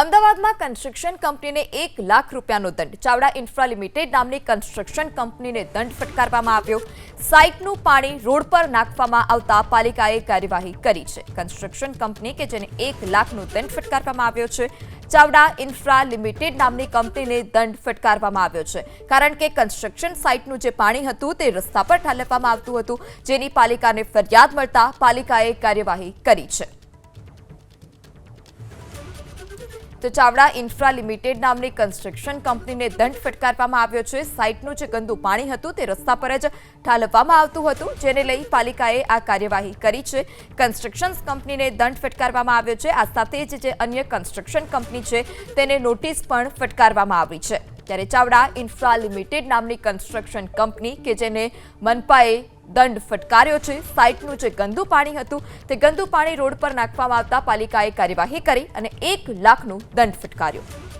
અમદાવાદમાં કન્સ્ટ્રક્શન કંપનીને એક લાખ રૂપિયાનો દંડ. ચાવડા ઇન્ફ્રા લિમિટેડ નામની કન્સ્ટ્રક્શન કંપનીને દંડ ફટકારવામાં આવ્યો. સાઇટનું પાણી રોડ પર નાખવામાં આવતા પાલિકાએ કાર્યવાહી કરી છે. કન્સ્ટ્રક્શન કંપની કે જેને એક લાખનો દંડ ફટકારવામાં આવ્યો છે, ચાવડા ઇન્ફ્રા લિમિટેડ નામની કંપનીને દંડ ફટકારવામાં આવ્યો છે. કારણ કે કન્સ્ટ્રક્શન સાઇટનું જે પાણી હતું તે રસ્તા પર ઠાલવવામાં આવતું હતું. જેની પાલિકાને ફરિયાદ મળતા પાલિકાએ કાર્યવાહી કરી છે. તો ચાવડા ઇન્ફ્રા લિમિટેડ નામની કન્સ્ટ્રક્શન કંપનીને દંડ ફટકારવામાં આવ્યો છે. સાઇટનું જે ગંદુ પાણી હતું તે રસ્તા પર જ ઠાલવવામાં આવતું હતું, જેને લઈ પાલિકાએ આ કાર્યવાહી કરી છે. કન્સ્ટ્રક્શન કંપનીને દંડ ફટકારવામાં આવ્યો છે. આ સાથે જ જે અન્ય કન્સ્ટ્રક્શન કંપની છે તેને નોટિસ પણ ફટકારવામાં આવી છે. ત્યારે ચાવડા ઇન્ફ્રા લિમિટેડ નામની કન્સ્ટ્રક્શન કંપની કે જેને મનપાએ દંડ ફટકાર્યો છે. સાઇટનું જે ગંદુ પાણી હતું, તે ગંદુ પાણી રોડ પર નાખવામાં આવતા પાલિકાએ કાર્યવાહી કરી અને એક લાખનું દંડ ફટકાર્યો.